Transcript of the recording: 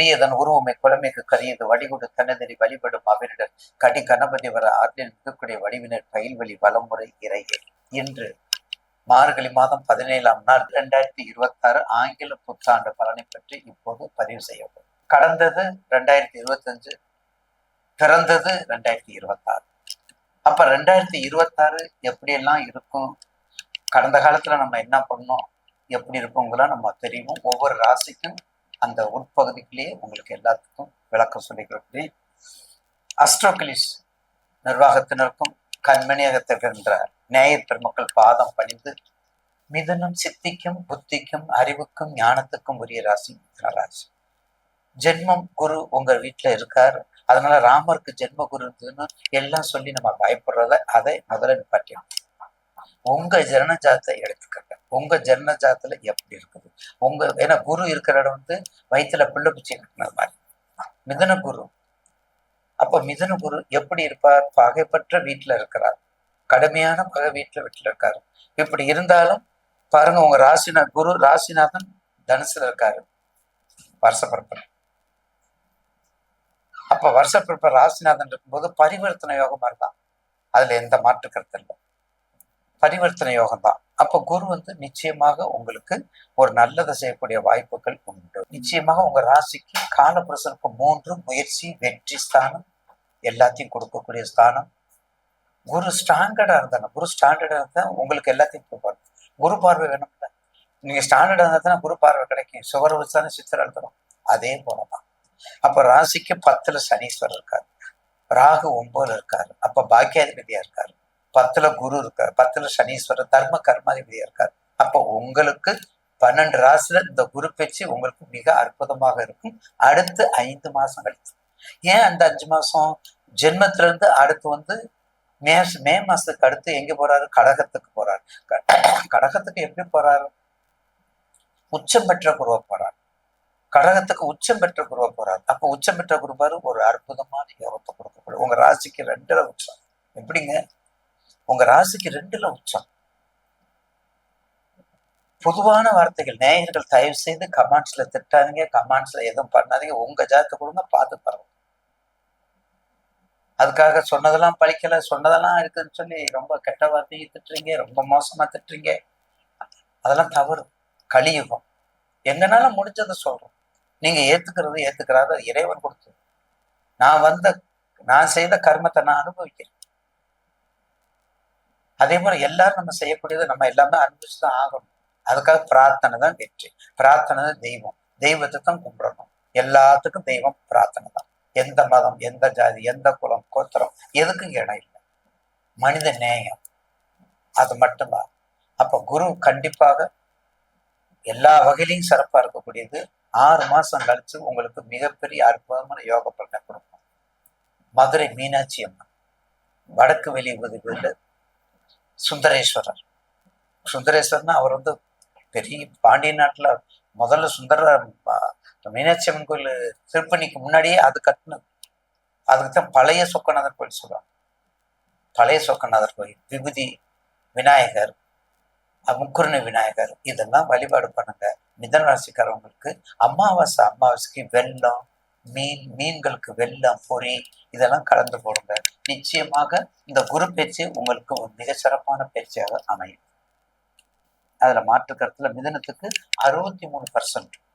பிரியதன் உருவமை குழமைக்கு கரியது வடிகுடு தனதறி வழிபடும் அவரிடர். கடி கணபதி வர ஆற்றில் மிகக்கூடிய வடிவினர் பயில்வழி வலமுறை இறையே. இன்று மார்கழி மாதம் பதினேழாம் நாள் இரண்டாயிரத்தி இருபத்தி ஆறு ஆங்கில புத்தாண்டு பலனை பற்றி இப்போது பதிவு செய்யப்படும் கடந்தது ரெண்டாயிரத்தி இருபத்தஞ்சு பிறந்தது ரெண்டாயிரத்தி இருபத்தாறு. அப்ப ரெண்டாயிரத்தி இருபத்தாறு எப்படியெல்லாம் இருக்கும்? கடந்த காலத்துல நம்ம என்ன பண்ணோம்? எப்படி இருக்குங்களாம் நம்ம தெரியும் ஒவ்வொரு ராசிக்கும் அந்த உட்பகுதிக்குள்ளேயே உங்களுக்கு எல்லாத்துக்கும் விளக்கம் சொல்லிக்கிறேன் அஸ்ட்ரோகலிஸ் நிர்வாகத்தினருக்கும் கண்மணியகத்தை வென்ற நேயர் பெருமக்கள் பாதம் பணிந்து மிதுனம் சித்திக்கும் புத்திக்கும் அறிவுக்கும் ஞானத்துக்கும் உரிய ராசி மிதுன ராசி ஜென்மம் குரு உங்க வீட்டுல இருக்காரு. அதனால ராமருக்கு ஜென்ம குரு இருந்ததுன்னு எல்லாம் சொல்லி நம்ம பயப்படுறத அதை முதல்ல நிப்பாட்டியும் உங்க ஜனஜாத்தை எடுத்துக்கணும். உங்க ஜன்ன ஜாத்துல எப்படி இருக்குது? உங்க ஏன்னா குரு இருக்கிற இடம் வந்து வயிற்றுல பிள்ளை பிச்சை கட்டினது மாதிரி. மிதன குரு. அப்ப மிதன குரு எப்படி இருப்பார்? பகைப்பற்ற வீட்டுல இருக்கிறார். கடுமையான பகை வீட்டுல வீட்டுல இருக்காரு. இப்படி இருந்தாலும் பாருங்க உங்க ராசிநாத் குரு ராசிநாதன் தனுசுல இருக்காரு. வருஷப்பிறப்பன் அப்ப வருஷப்பிறப்ப ராசிநாதன் இருக்கும்போது பரிவர்த்தனை யோகம் இருந்தான் அதுல எந்த மாற்று கருத்து இல்லை. பரிவர்த்தனை யோகம் தான் அப்ப குரு வந்து நிச்சயமாக உங்களுக்கு ஒரு நல்லதை செய்யக்கூடிய வாய்ப்புகள் உண்டு. நிச்சயமாக உங்க ராசிக்கு காலபுருஷனுக்கு மூன்று முயற்சி வெற்றி ஸ்தானம் எல்லாத்தையும் கொடுக்கக்கூடிய ஸ்தானம். குரு ஸ்டாண்டர்டா இருந்தாங்க குரு ஸ்டாண்டர்டா இருந்தா உங்களுக்கு எல்லாத்தையும் கொடுப்பாரு. குரு பார்வை வேணும்ல. நீங்க ஸ்டாண்டர்டா இருந்தா தானே குரு பார்வை கிடைக்கும். சுவர் வச்சுதானே சித்திரம் எழுதணும். அதே போலதான். அப்ப ராசிக்கு பத்துல சனீஸ்வரர் இருக்காரு. ராகு ஒன்பதுல இருக்காரு. அப்ப பாக்கியாதிபதியா இருக்காரு. பத்துல குரு இருக்காரு பத்துல சனீஸ்வரர் தர்ம கர்மாதிபதியா இருக்காரு. அப்ப உங்களுக்கு பன்னெண்டு ராசில இந்த குரு பேச்சு உங்களுக்கு மிக அற்புதமாக இருக்கும். அடுத்து ஐந்து மாசம் கழிச்சு ஏன் அந்த அஞ்சு மாசம்? ஜென்மத்துல இருந்து அடுத்து வந்து மே மே மாசத்துக்கு அடுத்து எங்க போறாரு? கடகத்துக்கு போறாரு. க- கடகத்துக்கு எப்படி போறாரு? உச்சம் பெற்ற குருவ போறார். கடகத்துக்கு உச்சம் பெற்ற குருவ போறார். அப்ப உச்சம் பெற்ற குருவாரு ஒரு அற்புதமான யோகத்தை கொடுக்கக்கூடிய உங்க ராசிக்கு ரெண்டரை உச்சம். எப்படிங்க? உங்க ராசிக்கு ரெண்டுல உச்சம். பொதுவான வார்த்தைகள் நேயர்கள் தயவு செய்து கமெண்ட்ஸ்ல திட்டாதீங்க கமெண்ட்ஸ்ல எதுவும் பண்ணாதீங்க உங்க ஜாத்து கொடுங்க பார்த்து தரோம் அதுக்காக சொன்னதெல்லாம் பழிக்கல சொன்னதெல்லாம் இருக்குன்னு சொல்லி ரொம்ப கெட்ட வார்த்தையை திட்டுறீங்க ரொம்ப மோசமா திட்டுறீங்க. அதெல்லாம் தவறு. கலியுகம். எங்கனால முடிஞ்சதை சொல்றோம். நீங்க ஏத்துக்கிறது ஏத்துக்கிறாத இறைவன் கொடுத்து நான் வந்த நான் செய்த கர்மத்தை நான் அனுபவிக்கிறேன். அதே போல எல்லாரும் நம்ம செய்யக்கூடியதை நம்ம எல்லாமே அனுபவிச்சுதான் ஆகணும். அதுக்காக பிரார்த்தனை தான் வெற்றி. பிரார்த்தனை தான் தெய்வம். தெய்வத்தை தான் கும்பிடணும். எல்லாத்துக்கும் தெய்வம் பிரார்த்தனை தான். எந்த மதம் எந்த ஜாதி எந்த குலம் கோத்திரம் எதுக்கும் இடம் இல்லை. மனித நேயம். அது மட்டும்தான். அப்ப குரு கண்டிப்பாக எல்லா வகையிலையும் சிறப்பா இருக்கக்கூடியது. ஆறு மாசம் கழிச்சு உங்களுக்கு மிகப்பெரிய அற்புதமான யோக பலனை கொடுக்கும். மதுரை மீனாட்சி அம்மன். வடக்கு வெளி உதவியில் சுந்தரேஸ்வரர். சுந்தரேஸ்வரர்னா அவர் வந்து பெரிய பாண்டிய நாட்டில் முதல்ல சுந்தர மீனாட்சி அம்மன் கோயில் திருப்பணிக்கு முன்னாடியே அது கட்டினது அதுக்கு தான் பழைய சொக்கநாதர் கோயில் சொல்லுவாங்க. பழைய சொக்கநாதர் கோயில் விபூதி விநாயகர் அஹ், முக்குருணி விநாயகர் இதெல்லாம் வழிபாடு பண்ணுங்க. மிதன ராசிக்காரவங்களுக்கு அமாவாசை அமாவாசைக்கு வெள்ளம் மீன் மீன்களுக்கு வெல்லம் பொறி இதெல்லாம் கலந்து போடுங்க. நிச்சயமாக இந்த குரு பேச்சு உங்களுக்கு ஒரு மிக சிறப்பான பேச்சாக அமையும். அதுல மாற்று கருத்துல மிதனத்துக்கு அறுபத்தி மூணு பர்சன்ட்